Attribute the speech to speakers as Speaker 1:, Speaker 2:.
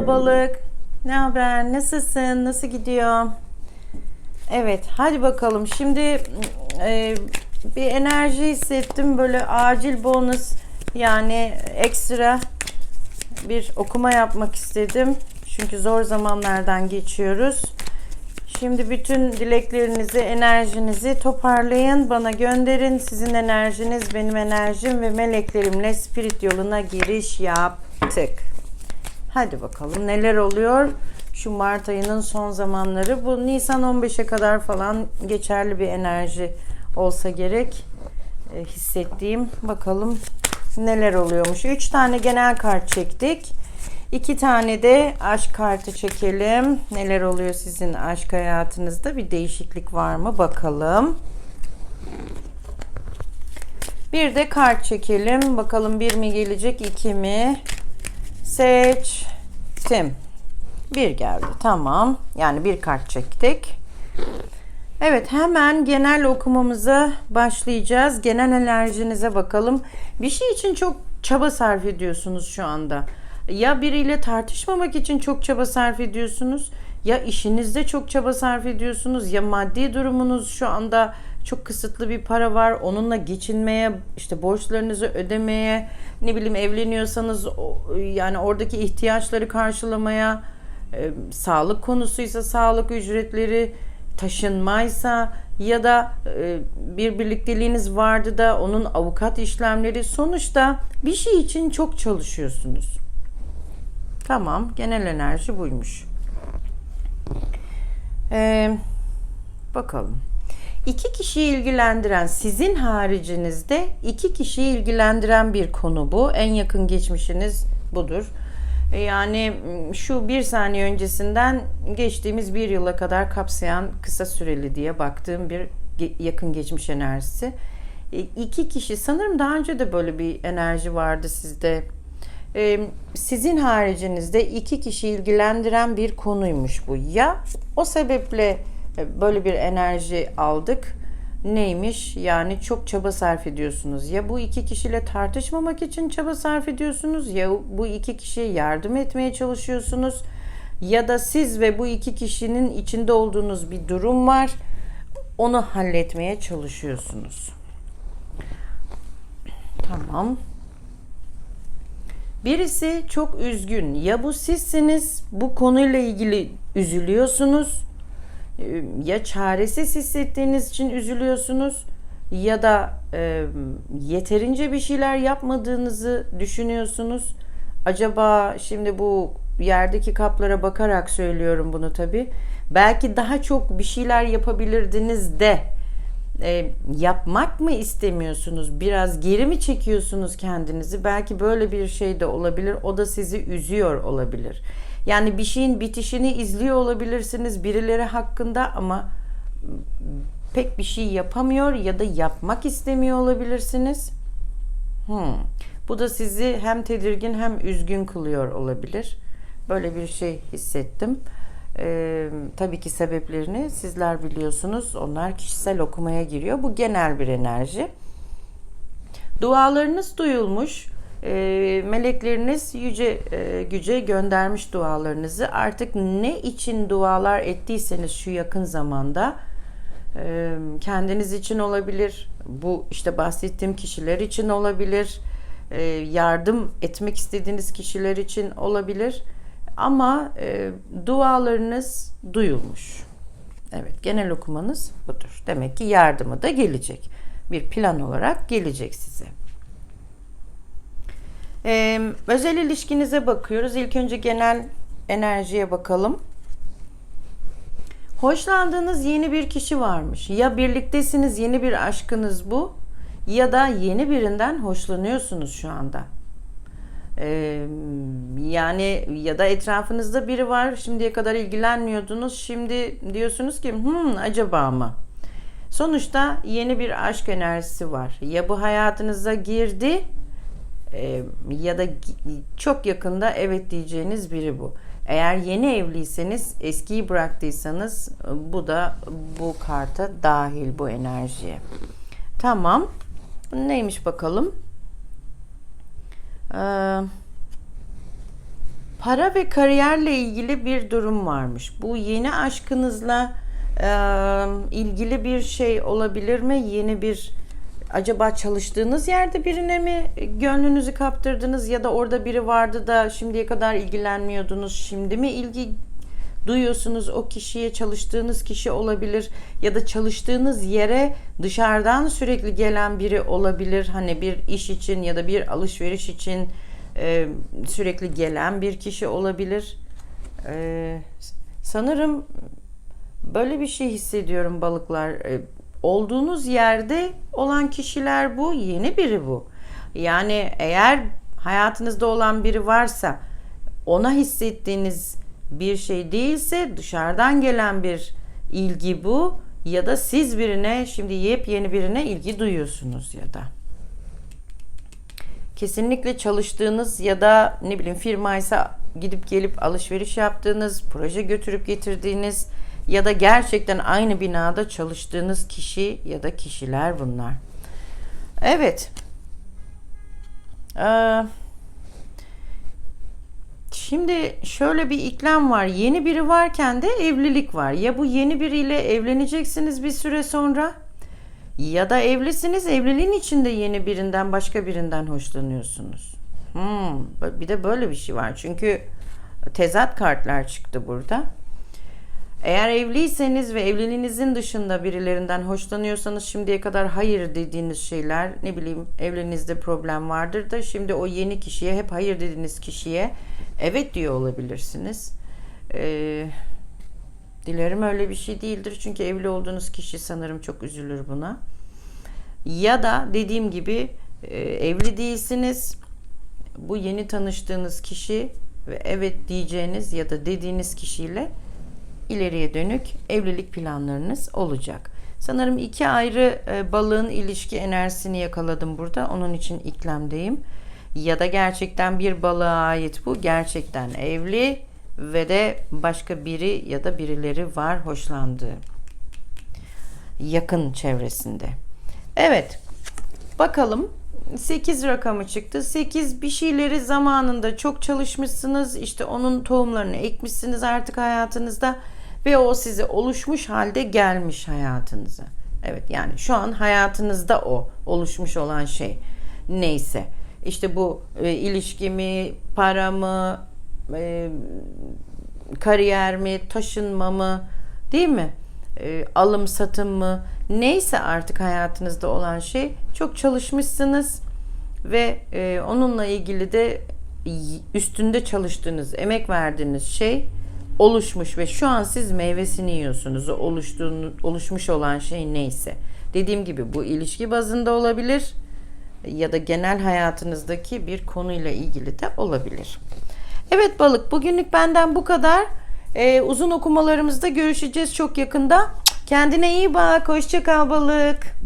Speaker 1: Merhaba balık. Ne haber? Nasılsın? Nasıl gidiyor? Evet, hadi bakalım. Şimdi e, bir enerji hissettim. Böyle acil bonus yani ekstra bir okuma yapmak istedim. Çünkü zor zamanlardan geçiyoruz. Şimdi bütün dileklerinizi, enerjinizi toparlayın, bana gönderin. Sizin enerjiniz, benim enerjim ve meleklerimle spirit yoluna giriş yaptık. Hadi bakalım neler oluyor? Şu Mart ayının son zamanları. Bu Nisan 15'e kadar falan geçerli bir enerji olsa gerek. E, hissettiğim. Bakalım neler oluyormuş. 3 tane genel kart çektik. 2 tane de aşk kartı çekelim. Neler oluyor sizin aşk hayatınızda? Bir değişiklik var mı? Bakalım. Bir de kart çekelim. Bakalım bir mi gelecek, iki mi? Seçtim. Bir geldi. Tamam. Yani bir kart çektik. Evet hemen genel okumamıza başlayacağız. Genel enerjinize bakalım. Bir şey için çok çaba sarf ediyorsunuz şu anda. Ya biriyle tartışmamak için çok çaba sarf ediyorsunuz. Ya işinizde çok çaba sarf ediyorsunuz. Ya maddi durumunuz şu anda çok kısıtlı bir para var. Onunla geçinmeye, işte borçlarınızı ödemeye, ne bileyim evleniyorsanız yani oradaki ihtiyaçları karşılamaya, e, sağlık konusuysa sağlık ücretleri, taşınmaysa ya da e, bir birlikteliğiniz vardı da onun avukat işlemleri sonuçta bir şey için çok çalışıyorsunuz. Tamam, genel enerji buymuş. Ee, bakalım. İki kişiyi ilgilendiren sizin haricinizde iki kişiyi ilgilendiren bir konu bu. En yakın geçmişiniz budur. Yani şu bir saniye öncesinden geçtiğimiz bir yıla kadar kapsayan kısa süreli diye baktığım bir yakın geçmiş enerjisi. İki kişi sanırım daha önce de böyle bir enerji vardı sizde. Sizin haricinizde iki kişi ilgilendiren bir konuymuş bu. Ya o sebeple böyle bir enerji aldık. Neymiş? Yani çok çaba sarf ediyorsunuz. Ya bu iki kişiyle tartışmamak için çaba sarf ediyorsunuz ya bu iki kişiye yardım etmeye çalışıyorsunuz ya da siz ve bu iki kişinin içinde olduğunuz bir durum var. Onu halletmeye çalışıyorsunuz. Tamam. Birisi çok üzgün. Ya bu sizsiniz, bu konuyla ilgili üzülüyorsunuz ya çaresiz hissettiğiniz için üzülüyorsunuz ya da e, yeterince bir şeyler yapmadığınızı düşünüyorsunuz. Acaba şimdi bu yerdeki kaplara bakarak söylüyorum bunu tabi. Belki daha çok bir şeyler yapabilirdiniz de e, yapmak mı istemiyorsunuz? Biraz geri mi çekiyorsunuz kendinizi? Belki böyle bir şey de olabilir. O da sizi üzüyor olabilir. Yani bir şeyin bitişini izliyor olabilirsiniz birileri hakkında ama pek bir şey yapamıyor ya da yapmak istemiyor olabilirsiniz. Hmm. Bu da sizi hem tedirgin hem üzgün kılıyor olabilir. Böyle bir şey hissettim. Ee, tabii ki sebeplerini sizler biliyorsunuz. Onlar kişisel okumaya giriyor. Bu genel bir enerji. Dualarınız duyulmuş e, melekleriniz yüce e, güce göndermiş dualarınızı. Artık ne için dualar ettiyseniz şu yakın zamanda e, kendiniz için olabilir. Bu işte bahsettiğim kişiler için olabilir. E, yardım etmek istediğiniz kişiler için olabilir. Ama e, dualarınız duyulmuş. Evet, genel okumanız budur. Demek ki yardımı da gelecek. Bir plan olarak gelecek size. Ee, özel ilişkinize bakıyoruz. İlk önce genel enerjiye bakalım. Hoşlandığınız yeni bir kişi varmış. Ya birliktesiniz, yeni bir aşkınız bu ya da yeni birinden hoşlanıyorsunuz şu anda. Ee, yani ya da etrafınızda biri var. Şimdiye kadar ilgilenmiyordunuz. Şimdi diyorsunuz ki, "Hmm, acaba mı?" Sonuçta yeni bir aşk enerjisi var. Ya bu hayatınıza girdi e, ya da çok yakında evet diyeceğiniz biri bu. Eğer yeni evliyseniz, eskiyi bıraktıysanız bu da bu karta dahil bu enerjiye. Tamam. Neymiş bakalım? Ee, para ve kariyerle ilgili bir durum varmış. Bu yeni aşkınızla e, ilgili bir şey olabilir mi? Yeni bir acaba çalıştığınız yerde birine mi gönlünüzü kaptırdınız ya da orada biri vardı da şimdiye kadar ilgilenmiyordunuz. Şimdi mi ilgi duyuyorsunuz o kişiye çalıştığınız kişi olabilir ya da çalıştığınız yere dışarıdan sürekli gelen biri olabilir. Hani bir iş için ya da bir alışveriş için e, sürekli gelen bir kişi olabilir. E, sanırım böyle bir şey hissediyorum balıklar. E, olduğunuz yerde olan kişiler bu, yeni biri bu. Yani eğer hayatınızda olan biri varsa ona hissettiğiniz bir şey değilse dışarıdan gelen bir ilgi bu ya da siz birine şimdi yepyeni birine ilgi duyuyorsunuz ya da kesinlikle çalıştığınız ya da ne bileyim firmaysa gidip gelip alışveriş yaptığınız, proje götürüp getirdiğiniz ya da gerçekten aynı binada çalıştığınız kişi ya da kişiler bunlar. Evet. Ee, Şimdi şöyle bir iklim var. Yeni biri varken de evlilik var. Ya bu yeni biriyle evleneceksiniz bir süre sonra ya da evlisiniz. Evliliğin içinde yeni birinden başka birinden hoşlanıyorsunuz. Hmm, bir de böyle bir şey var. Çünkü tezat kartlar çıktı burada. Eğer evliyseniz ve evliliğinizin dışında birilerinden hoşlanıyorsanız şimdiye kadar hayır dediğiniz şeyler ne bileyim evliliğinizde problem vardır da şimdi o yeni kişiye hep hayır dediğiniz kişiye evet diyor olabilirsiniz. Ee, dilerim öyle bir şey değildir çünkü evli olduğunuz kişi sanırım çok üzülür buna. Ya da dediğim gibi e, evli değilsiniz. Bu yeni tanıştığınız kişi ve evet diyeceğiniz ya da dediğiniz kişiyle ileriye dönük evlilik planlarınız olacak. Sanırım iki ayrı e, balığın ilişki enerjisini yakaladım burada. Onun için iklemdeyim. Ya da gerçekten bir balığa ait bu. Gerçekten evli ve de başka biri ya da birileri var hoşlandığı. Yakın çevresinde. Evet. Bakalım 8 rakamı çıktı. 8 bir şeyleri zamanında çok çalışmışsınız. İşte onun tohumlarını ekmişsiniz artık hayatınızda ve o size oluşmuş halde gelmiş hayatınıza. Evet yani şu an hayatınızda o oluşmuş olan şey neyse. İşte bu e, ilişki mi, para mı, e, kariyer mi, taşınma mı, değil mi? E, alım satım mı? Neyse artık hayatınızda olan şey çok çalışmışsınız ve e, onunla ilgili de üstünde çalıştığınız, emek verdiğiniz şey oluşmuş ve şu an siz meyvesini yiyorsunuz. O oluştuğunu, oluşmuş olan şey neyse. Dediğim gibi bu ilişki bazında olabilir ya da genel hayatınızdaki bir konuyla ilgili de olabilir. Evet balık bugünlük benden bu kadar. Ee, uzun okumalarımızda görüşeceğiz çok yakında. Kendine iyi bak. Hoşça kal balık.